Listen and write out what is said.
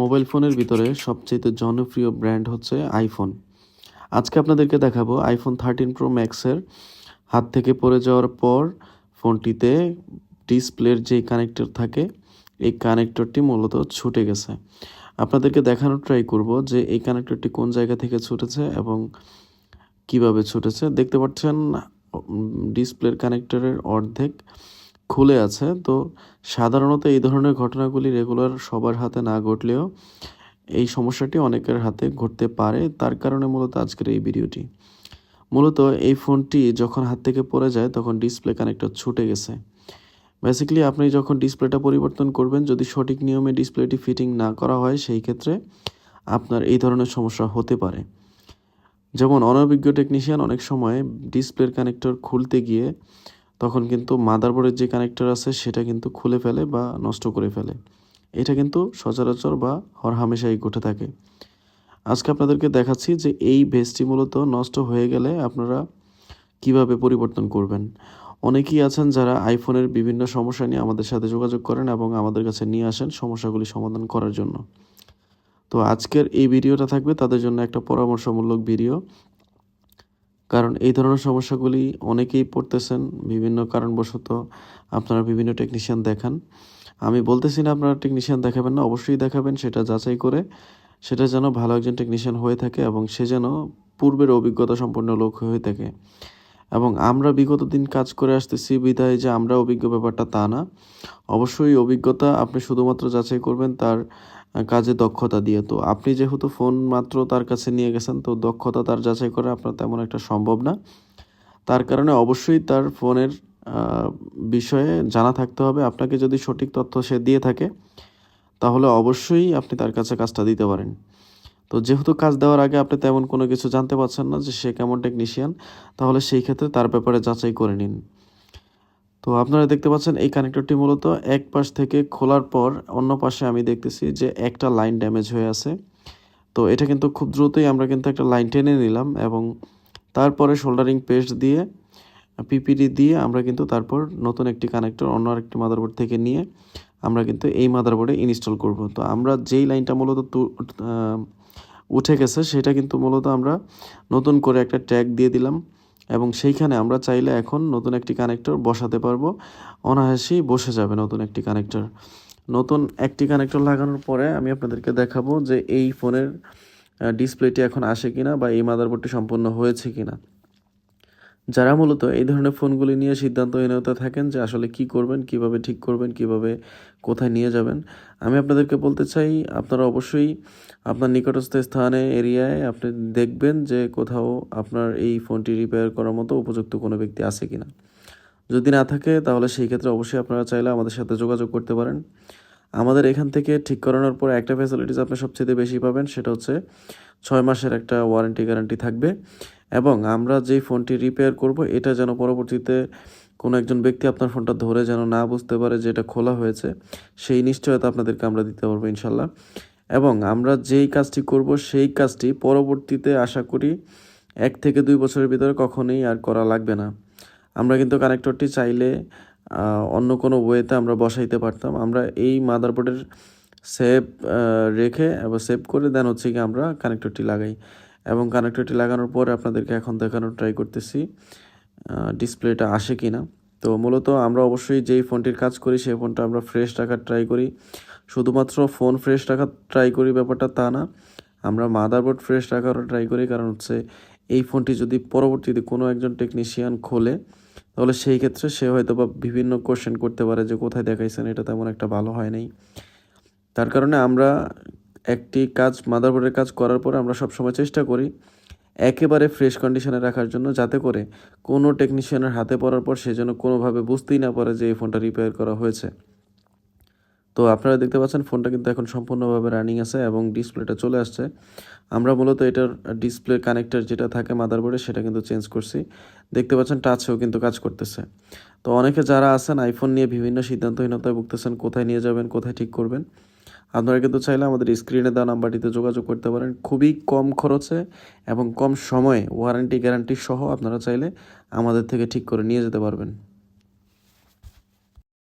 Mobile ফোনের ভিতরে সবচেয়ে জনপ্রিয় ব্র্যান্ড হচ্ছে আইফোন। আজকে আপনাদেরকে দেখাবো আইফোন থার্টিন প্রো ম্যাক্সের হাত থেকে পড়ে যাওয়ার পর ফোনটিতে ডিসপ্লের যেই কানেক্টর থাকে, এই কানেক্টরটি মূলত ছুটে গেছে। আপনাদেরকে দেখানোর ট্রাই করব যে এই কানেক্টরটি কোন জায়গা থেকে ছুটেছে এবং কীভাবে ছুটেছে। দেখতে পাচ্ছেন ডিসপ্লের কানেক্টরের অর্ধেক খুলে আছে। তো সাধারণত এই ধরনের ঘটনাগুলি রেগুলার সবার হাতে না ঘটলেও এই সমস্যাটি অনেকের হাতে ঘটতে পারে। তার কারণে মূলত আজকের এই ভিডিওটি। মূলত এই ফোনটি যখন হাত থেকে পড়ে যায়, তখন ডিসপ্লে কানেক্টর ছুটে গেছে। বেসিক্যালি আপনি যখন ডিসপ্লেটা পরিবর্তন করবেন, যদি সঠিক নিয়মে ডিসপ্লেটি ফিটিং না করা হয়, সেই ক্ষেত্রে আপনার এই ধরনের সমস্যা হতে পারে। যেমন অনভিজ্ঞ টেকনিশিয়ান অনেক সময় ডিসপ্লের কানেক্টর খুলতে গিয়ে তখন কিন্তু মাদারবোর্ডের যে কানেক্টর আছে সেটা কিন্তু খুলে ফেলে বা নষ্ট করে ফেলে। এটা কিন্তু সচরাচর বা হরহামেশাই ঘটে থাকে। আজকে আপনাদেরকে দেখাচ্ছি যে এই ভেস্টটি মূলত নষ্ট হয়ে গেলে আপনারা কীভাবে পরিবর্তন করবেন। অনেকেই আছেন যারা আইফোনের বিভিন্ন সমস্যা নিয়ে আমাদের সাথে যোগাযোগ করেন এবং আমাদের কাছে নিয়ে আসেন সমস্যাগুলি সমাধান করার জন্য। তো আজকের এই ভিডিওটা থাকবে তাদের জন্য একটা পরামর্শমূলক ভিডিও। কারণ এই ধরনের সমস্যাগুলি অনেকেই পড়তেছেন, বিভিন্ন কারণবশত আপনারা বিভিন্ন টেকনিশিয়ান দেখান। আমি বলতেছি না আপনারা টেকনিশিয়ান দেখাবেন না, অবশ্যই দেখাবেন, সেটা যাচাই করে, সেটা যেন ভালো একজন টেকনিশিয়ান হয়ে থাকে এবং সে যেন পূর্বের অভিজ্ঞতা সম্পন্ন লোক হয়ে থাকে। এবং আমরা বিগত দিন কাজ করে আসতেছি বিধায় যে আমরা অভিজ্ঞ ব্যাপারটা তা না। অবশ্যই অভিজ্ঞতা আপনি শুধুমাত্র যাচাই করবেন, তার কাজে দক্ষতা দিয়ে। তো আপনি যেহেতু ফোন মাত্র তার কাছে নিয়ে গেছেন, তো দক্ষতা তার যাচাই করা আপনার তেমন একটা সম্ভব না। তার কারণে অবশ্যই তার ফোনের বিষয়ে জানা থাকতে হবে। আপনাকে যদি সঠিক তথ্য সে দিয়ে থাকে, তাহলে অবশ্যই আপনি তার কাছে কাজটা দিতে পারেন। তো যেহেতু কাজ দেওয়ার আগে আপনি তেমন কোনো কিছু জানতে পারছেন না যে সে কেমন টেকনিশিয়ান, তাহলে সেই ক্ষেত্রে তার ব্যাপারে যাচাই করে নিন। তো আপনারা দেখতে পাচ্ছেন এই কানেক্টরটি মূলত এক পাশ থেকে খোলার পর অন্য পাশে আমি দেখতেছি যে একটা লাইন ড্যামেজ হয়ে আছে। তো এটা কিন্তু খুব দ্রুতই আমরা কিন্তু একটা লাইন টেনে নিলাম এবং তারপরে শোল্ডারিং পেস্ট দিয়ে পিপিডি দিয়ে আমরা কিন্তু তারপর নতুন একটি কানেক্টর অন্য আরেকটি মাদারবোর্ড থেকে নিয়ে আমরা কিন্তু এই মাদারবোর্ডে ইনস্টল করব। তো আমরা যেই লাইনটা মূলত উঠে গেছে সেটা কিন্তু মূলত আমরা নতুন করে একটা ট্যাগ দিয়ে দিলাম। এবং সেইখানে আমরা চাইলে এখন নতুন একটি কানেক্টর বসাতে পারব। অনায়াসেই বসে যাবে নতুন একটি কানেক্টর। নতুন একটি কানেক্টর লাগানোর পরে আমি আপনাদেরকে দেখাবো যে এই ফোনের ডিসপ্লেটি এখন আসে কিনা বা এই মাদারবোর্ডটি সম্পূর্ণ হয়েছে কিনা। যারা মূলত এই ধরনের ফোনগুলি নিয়ে সিদ্ধান্তহীনতা থাকেন যে আসলে কি করবেন, কীভাবে ঠিক করবেন, কীভাবে কোথায় নিয়ে যাবেন, আমি আপনাদেরকে বলতে চাই, আপনারা অবশ্যই আপনার নিকটস্থ স্থানে, এরিয়ায় আপনি দেখবেন যে কোথাও আপনার এই ফোনটি রিপেয়ার করার মতো উপযুক্ত কোনো ব্যক্তি আছে কিনা। যদি না থাকে, তাহলে সেই ক্ষেত্রে অবশ্যই আপনারা চাইলে আমাদের সাথে যোগাযোগ করতে পারেন। আমাদের এখান থেকে ঠিক করানোর পর একটা ফ্যাসিলিটিস আপনি সবচেয়ে বেশি পাবেন, সেটা হচ্ছে ছয় মাসের একটা ওয়ারেন্টি গ্যারান্টি থাকবে। এবং আমরা যেই ফোনটি রিপেয়ার করব, এটা যেন পরবর্তীতে কোনো একজন ব্যক্তি আপনার ফোনটা ধরে যেন না বুঝতে পারে যে এটা খোলা হয়েছে, সেই নিশ্চয়তা আপনাদেরকে আমরা দিতে পারব ইনশাল্লাহ। এবং আমরা যেই কাজটি করব, সেই কাজটি পরবর্তীতে আশা করি এক থেকে দুই বছরের ভিতরে কখনোই আর করা লাগবে না। আমরা কিন্তু কানেক্টরটি চাইলে অন্য কোনো ওয়েতে আমরা বসাইতে পারতাম। আমরা এই মাদারবোর্ডের সেভ রেখে এবং সেভ করে দেন হচ্ছে কি আমরা কানেক্টরটি লাগাই। এবং কানেক্টরটি লাগানোর পর আপনাদেরকে এখন দেখানোর ট্রাই করতেছি ডিসপ্লেটা আসে কি না তো মূলত আমরা অবশ্যই যেই ফোনটির কাজ করি, সেই ফোনটা আমরা ফ্রেশ রাখার ট্রাই করি। শুধুমাত্র ফোন ফ্রেশ রাখার ট্রাই করি ব্যাপারটা তা না, আমরা মাদারবোর্ড ফ্রেশ রাখারও ট্রাই করি। কারণ হচ্ছে এই ফোনটি যদি পরবর্তীতে কোনো একজন টেকনিশিয়ান খোলে, তাহলে সেই ক্ষেত্রে সে হয়তো বা বিভিন্ন কোশ্চেন করতে পারে যে কোথায় দেখাইছেন, এটা তেমন একটা ভালো হয় নাই। তার কারণে আমরা একটি কাজ মাদারবোর্ডের কাজ করার পর আমরা সবসময় চেষ্টা করি একেবারে ফ্রেশ কন্ডিশনে রাখার জন্য, যাতে করে কোনো টেকনিশিয়ানের হাতে পড়ার পর সে যেন কোনোভাবে বুঝতেই না পারে যে এই ফোনটা রিপেয়ার করা হয়েছে। তো আপনারা দেখতে পাচ্ছেন ফোনটা কিন্তু এখন সম্পূর্ণভাবে রানিং আছে এবং ডিসপ্লেটা চলে আসছে। আমরা মূলত এটার ডিসপ্লে কানেক্টার যেটা থাকে মাদারবোর্ডে সেটা কিন্তু চেঞ্জ করছি। দেখতে পাচ্ছেন টাচেও কিন্তু কাজ করতেছে। তো অনেকে যারা আছেন আইফোন নিয়ে বিভিন্ন সিদ্ধান্তহীনতায় ভুগতেছেন, কোথায় নিয়ে যাবেন, কোথায় ঠিক করবেন আপনারা কিন্তু চাইলে আমাদের স্ক্রিনে দেওয়া নাম্বারটিতে যোগাযোগ করতে পারেন। খুবই কম খরচে এবং কম সময়ে ওয়ারেন্টি, গ্যারান্টি সহ আপনারা চাইলে আমাদের থেকে ঠিক করে নিয়ে যেতে পারবেন।